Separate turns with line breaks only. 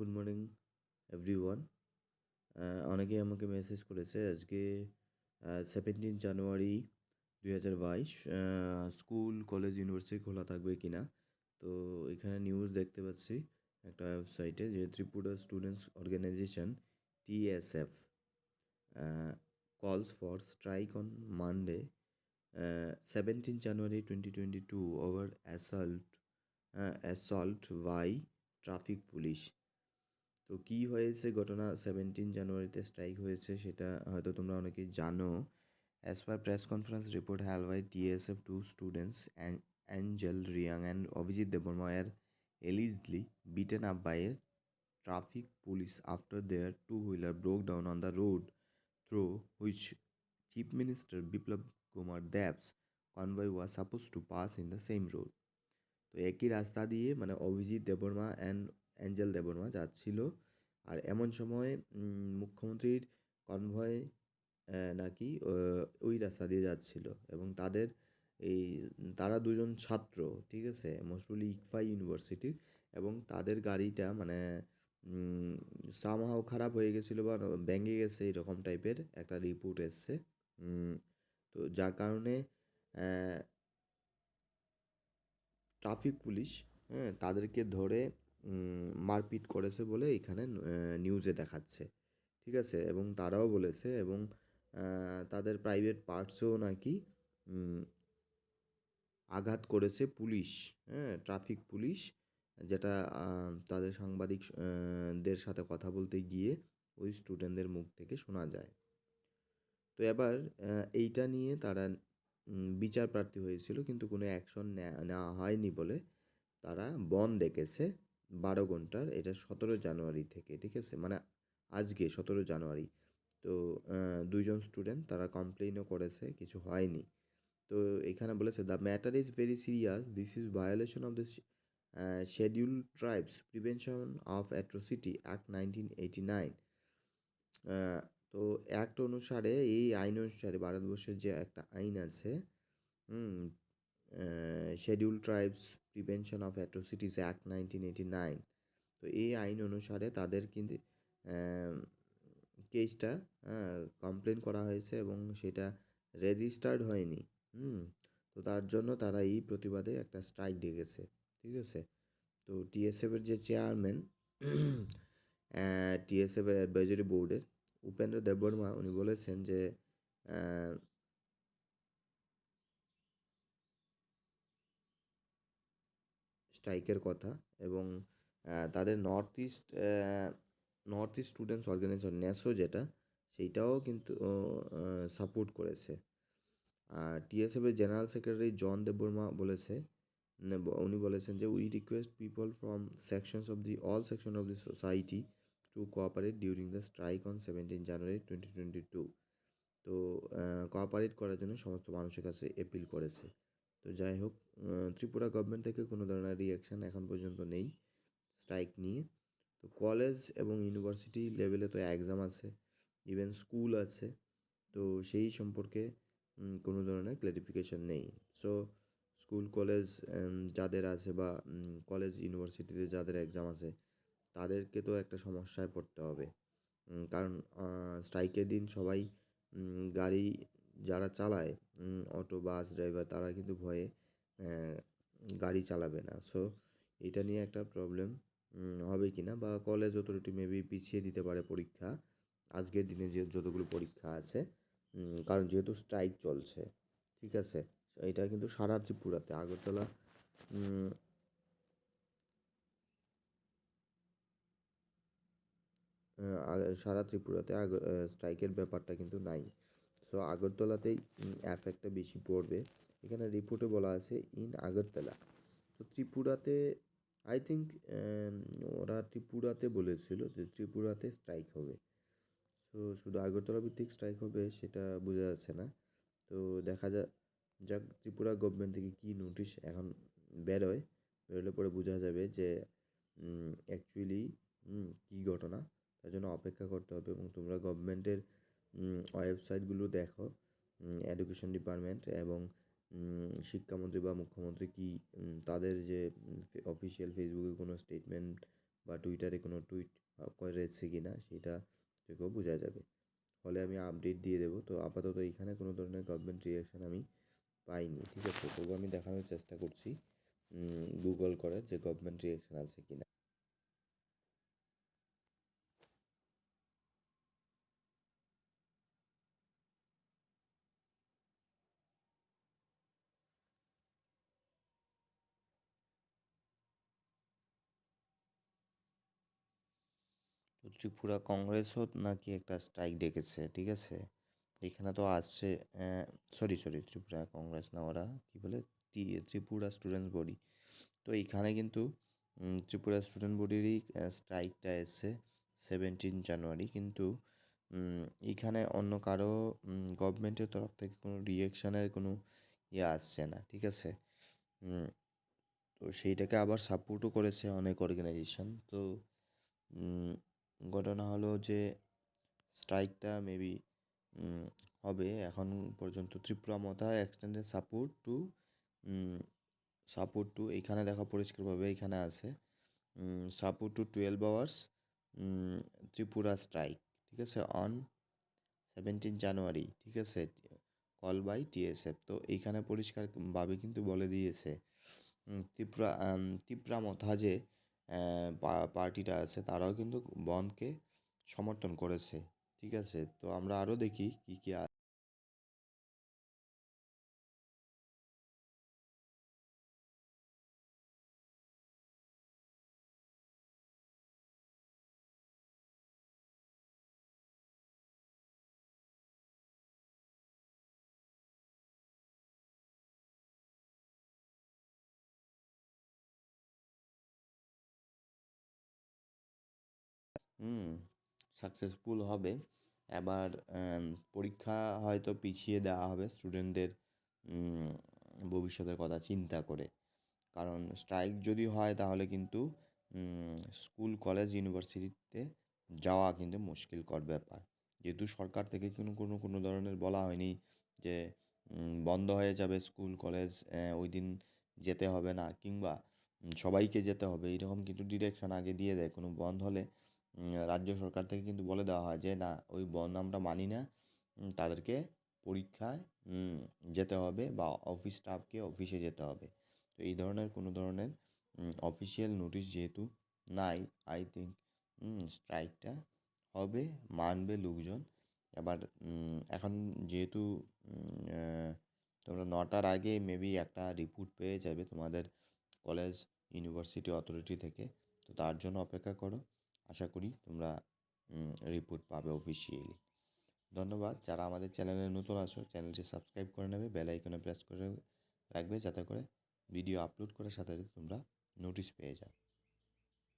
Good morning everyone অনেকেই আমাকে message করেছে আজকে সেভেন্টিন জানুয়ারি দুই হাজার বাইশ স্কুল কলেজ ইউনিভার্সিটি খোলা থাকবে কি না তো এখানে নিউজ দেখতে পাচ্ছি একটা ওয়েবসাইটে যে Tripura students organization TSF calls for strike on Monday seventeen January twenty twenty two over assault assault by traffic police তো কী হয়েছে ঘটনা? সেভেন্টিন জানুয়ারিতে স্ট্রাইক হয়েছে সেটা হয়তো তোমরা অনেকেই জানো। As per press conference report হ্যালওয়াই TSF two students Angel Reang and Abhijit দেবময়ের allegedly beaten up by a traffic police after their two wheeler broke down on the road through which chief minister Biplab Kumar Deb's convoy was suppose to pass in the same road তো একই রাস্তা দিয়ে মানে Abhijit Debbarma and Angel Debbarma যাচ্ছিল আর এমন সময় মুখ্যমন্ত্রীর কনভয় নাকি ওই রাস্তা দিয়ে যাচ্ছিল এবং তাদের এই, তারা দুজন ছাত্র, ঠিক আছে মসরুলি ইকফা ইউনিভার্সিটির এবং তাদের গাড়িটা মানে সামহাও খারাপ হয়ে গেছিল বা ভেঙে গেছে, এরকম টাইপের একটা রিপোর্ট এসছে। তো যার কারণে ট্রাফিক পুলিশ হ্যাঁ তাদেরকে ধরে মারপিট করেছে বলে এখানে নিউজে দেখাচ্ছে। ঠিক আছে? এবং তারাও বলেছে এবং তাদের প্রাইভেট পার্টসেও নাকি আঘাত করেছে পুলিশ হ্যাঁ ট্রাফিক পুলিশ, যেটা তাদের সাংবাদিক দের সাথে কথা বলতে গিয়ে ওই স্টুডেন্টদের মুখ থেকে শোনা যায়। তো এবার এইটা নিয়ে তারা বিচার প্রার্থী হয়েছিল, কিন্তু কোনো অ্যাকশন নেওয়া হয়নি বলে তারা বন ডেকেছে। বারো ঘণ্টার, এটা সতেরো জানুয়ারি থেকে, ঠিক আছে? মানে আজকে সতেরো জানুয়ারি। তো দুইজন স্টুডেন্ট তারা কমপ্লেনও করেছে, কিছু হয়নি। তো এখানে বলেছে the matter is very serious this is violation of the schedule tribes prevention of atrocity act nineteen eighty nine তো অ্যাক্ট অনুসারে, এই আইন অনুসারে ভারতবর্ষের যে একটা আইন আছে schedule tribes prevention of atrocities act nineteen eighty nine তো এই আইন অনুসারে তাদের কিন্তু কেসটা কমপ্লেন করা হয়েছে এবং সেটা রেজিস্টার্ড হয়নি। হুম, তো তার জন্য তারা এই প্রতিবাদে একটা স্ট্রাইক ডেকেছে, ঠিক আছে? তো টিএসএফের যে চেয়ারম্যান টিএসএফের অ্যাডভাইজারি বোর্ডের উপেন্দ্র দেববর্মা, উনি বলেছেন যে স্ট্রাইকের কথা এবং তাদের north east north east students organization NESO যেটা, সেইটাও কিন্তু সাপোর্ট করেছে। আর টিএসএফের জেনারেল সেক্রেটারি জন দেববর্মা বলেছে উনি বলেছেন যে we request people from sections of the all section of the society to cooperate during the strike on seventeen January twenty twenty two তো কোঅপারেট করার জন্য সমস্ত মানুষের কাছে অ্যাপিল করেছে। তো যাই হোক ত্রিপুরা গভর্নমেন্ট থেকে কোনো ধরনের রিয়াকশান এখন পর্যন্ত নেই স্ট্রাইক নিয়ে। তো কলেজ এবং ইউনিভার্সিটি লেভেলে তো এক্সাম আছে ইভেন স্কুল আছে, তো সেই সম্পর্কে কোনো ধরনের ক্লারিফিকেশন নেই। সো স্কুল কলেজ যাদের আছে বা কলেজ ইউনিভার্সিটিতে যাদের এক্সাম আছে, তাদেরকে তো একটা সমস্যায় পড়তে হবে। কারণ স্ট্রাইকের দিন সবাই গাড়ি যারা চালায় অটো, বাস, ড্রাইভার, তারা কিন্তু ভয়ে গাড়ি চালাবে না। সো এটা নিয়ে একটা প্রবলেম হবে কি না? বা কলেজ অথরিটি মেবি পিছিয়ে দিতে পারে পরীক্ষা। আজকের দিনে যে, যতগুলো পরীক্ষা আছে কারণ যেহেতু স্ট্রাইক চলছে, ঠিক আছে? এটা কিন্তু সারা ত্রিপুরাতে, আগরতলা সারা ত্রিপুরাতে আগ স্ট্রাইকের ব্যাপারটা কিন্তু নাই। সো আগরতলাতেই এফেক্টটা বেশি পড়বে। এখানে রিপোর্টে বলা আছে ইন আগরতলা তো ত্রিপুরাতে আই থিঙ্ক ওরা ত্রিপুরাতে বলেছিল যে ত্রিপুরাতে স্ট্রাইক হবে। সো শুধু আগরতলা ভিত্তিক স্ট্রাইক হবে সেটা বোঝা যাচ্ছে না। তো দেখা যা, যাক ত্রিপুরা গভর্নমেন্ট থেকে কী নোটিশ এখন বেরোয়। বেরোলে পরে বোঝা যাবে যে অ্যাকচুয়ালি কী ঘটনা। তার জন্য অপেক্ষা করতে হবে এবং তোমরা গভর্নমেন্টের ওয়েবসাইটগুলো দেখো এডুকেশন ডিপার্টমেন্ট এবং শিক্ষামন্ত্রী বা মুখ্যমন্ত্রী কি তাদের যে অফিসিয়াল ফেসবুকে কোনো স্টেটমেন্ট বা টুইটারে কোনো টুইট করেছে কি না সেটা থেকেও বোঝা যাবে। ফলে আমি আপডেট দিয়ে দেবো। তো আপাতত এখানে কোনো ধরনের গভর্নমেন্ট রিয়াকশান আমি পাইনি, ঠিক আছে? তবু আমি দেখানোর চেষ্টা করছি গুগল করে যে গভর্নমেন্ট রিয়াকশান আছে কি না ত্রিপুরা কংগ্রেসও নাকি একটা স্ট্রাইক ডেকেছে, ঠিক আছে? এখানে তো আসছে সরি সরি ত্রিপুরা কংগ্রেস না ওরা, কী বলে? ত্রিপুরা স্টুডেন্টস বডি তো এইখানে কিন্তু ত্রিপুরা স্টুডেন্ট বডিরই স্ট্রাইকটা এসছে সেভেন্টিন জানুয়ারি কিন্তু এইখানে অন্য কারও গভর্নমেন্টের তরফ থেকে কোনো রিয়েকশানের কোনো ইয়ে আসছে না, ঠিক আছে? তো সেইটাকে আবার সাপোর্টও করেছে অনেক অর্গানাইজেশন তো ঘটনা হলো যে স্ট্রাইকটা মেবি হবে। এখন পর্যন্ত ত্রিপুরা মতা extended support to support to এইখানে দেখা পরিষ্কারভাবে এইখানে আছে। Support to twelve hours Tripura strike ঠিক আছে? অন সেভেন্টিন জানুয়ারি ঠিক আছে? কল বাই টিএসএফ তো এইখানে পরিষ্কারভাবে কিন্তু বলে দিয়েছে ত্রিপুরা ত্রিপুরা মথা যে পার্টিটা আছে, তারাও কিন্তু বনকে সমর্থন করেছে, ঠিক আছে? তো আমরা আরও দেখি কী কী সাকসেসফুল হবে। এবার পরীক্ষা হয়তো পিছিয়ে দেওয়া হবে স্টুডেন্টদের ভবিষ্যতের কথা চিন্তা করে। কারণ স্ট্রাইক যদি হয় তাহলে কিন্তু স্কুল কলেজ ইউনিভার্সিটিতে যাওয়া কিন্তু মুশকিলকর ব্যাপার। যেহেতু সরকার থেকে কোনো কোনো কোনো ধরনের বলা হয়নি যে বন্ধ হয়ে যাবে স্কুল কলেজ ওই দিন যেতে হবে না, কিংবা সবাইকে যেতে হবে, এরকম কিন্তু ডিরেকশন আগে দিয়ে দেয়। কোনো বন্ধ হলে রাজ্য সরকার থেকে কিন্তু বলে দেওয়া হয় যে, না, ওই বন্ধ আমরা মানি না। তাদেরকে পরীক্ষায় যেতে হবে বা অফিস স্টাফকে অফিসে যেতে হবে। তো এই ধরনের, কোনো ধরনের অফিসিয়াল নোটিশ যেহেতু নাই আই থিঙ্ক স্ট্রাইকটা হবে, মানবে লোকজন। এবার এখন যেহেতু তোমরা নটার আগে মেবি একটা রিপোর্ট পেয়ে যাবে তোমাদের কলেজ ইউনিভার্সিটি অথরিটি থেকে। তো তার জন্য অপেক্ষা করো। আশা করি তোমরা রিপোর্ট পাবে অফিসিয়ালি ধন্যবাদ। যারা আমাদের চ্যানেলে নতুন আসো চ্যানেলটি সাবস্ক্রাইব করে নেবে বেল আইকনে প্রেস করে রাখবে, যাতে করে ভিডিও আপলোড করার সাথে সাথে তোমরা নোটিশ পেয়ে যাও।